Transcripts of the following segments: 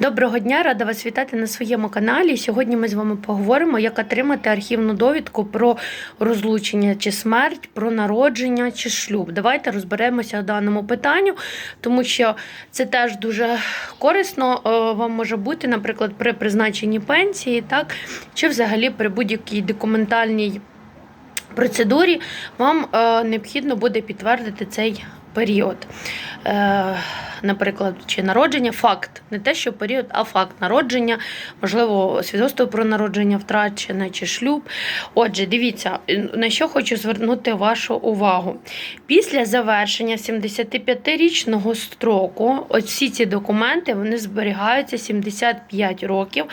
Доброго дня, рада вас вітати на своєму каналі. Сьогодні ми з вами поговоримо, як отримати архівну довідку про розлучення чи смерть, про народження чи шлюб. Давайте розберемося в даному питанню, тому що це теж дуже корисно е, вам може бути, наприклад, при призначенні пенсії, так, чи взагалі при будь-якій документальній процедурі вам е, необхідно буде підтвердити цей період. Е, наприклад, чи народження, факт, не те, що період, а факт народження, можливо, свідоцтво про народження втрачене чи шлюб. Отже, дивіться, на що хочу звернути вашу увагу. Після завершення 75-річного строку, ось всі ці документи вони зберігаються 75 років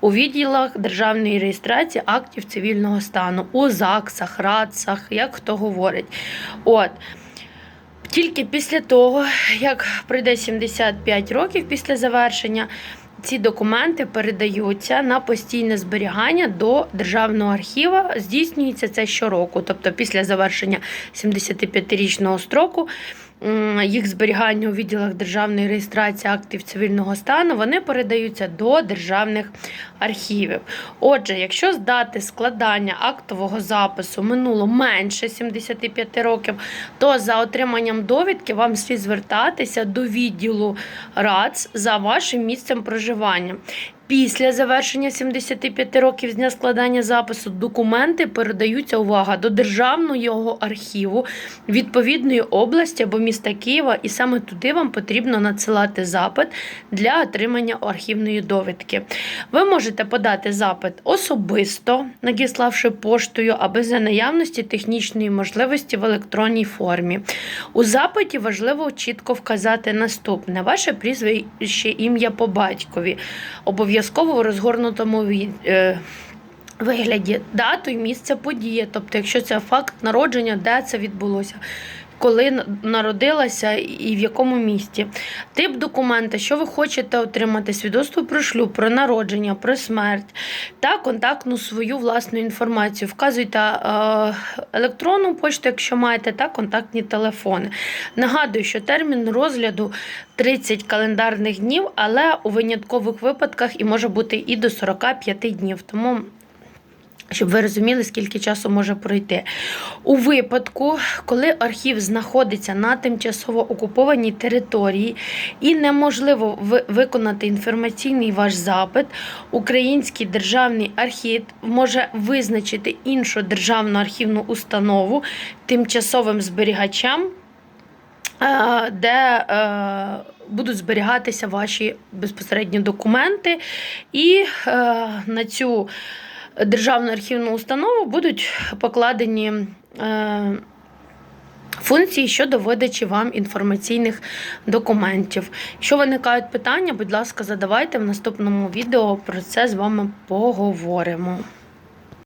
у відділах державної реєстрації актів цивільного стану, у ЗАГСах, РАЦах, як хто говорить. От. Тільки після того, як пройде 75 років після завершення, ці документи передаються на постійне зберігання до державного архіва. Здійснюється це щороку, тобто після завершення 75-річного строку. Їх зберігання у відділах державної реєстрації актів цивільного стану вони передаються до державних архівів. Отже, якщо з дати складання актового запису минуло менше 75 років, то за отриманням довідки вам слід звертатися до відділу РАЦ за вашим місцем проживання. Після завершення 75 років з дня складання запису документи передаються увага до державного архіву відповідної області або міста Києва, і саме туди вам потрібно надсилати запит для отримання архівної довідки. Ви можете подати запит особисто, надіславши поштою, або за наявності технічної можливості в електронній формі. У запиті важливо чітко вказати наступне: ваше прізвище, ім'я по батькові. Обов'язково в розгорнутому е, вигляді дату і місце події. Тобто, якщо це факт народження, де це відбулося. Коли народилася і в якому місті, тип документа, що ви хочете отримати, свідоцтво про шлюб, про народження, про смерть та контактну свою власну інформацію. Вказуйте е, електронну почту, якщо маєте, та контактні телефони. Нагадую, що термін розгляду 30 календарних днів, але у виняткових випадках і може бути і до 45 днів. Тому щоб ви розуміли, скільки часу може пройти. У випадку, коли архів знаходиться на тимчасово окупованій території і неможливо виконати інформаційний ваш запит, Український державний архів може визначити іншу державну архівну установу тимчасовим зберігачам, е, де е, будуть зберігатися ваші безпосередньо документи, і е, на цю державну архівну установу будуть покладені е, функції щодо видачі вам інформаційних документів. Якщо виникають питання, будь ласка, задавайте в наступному відео про це з вами поговоримо.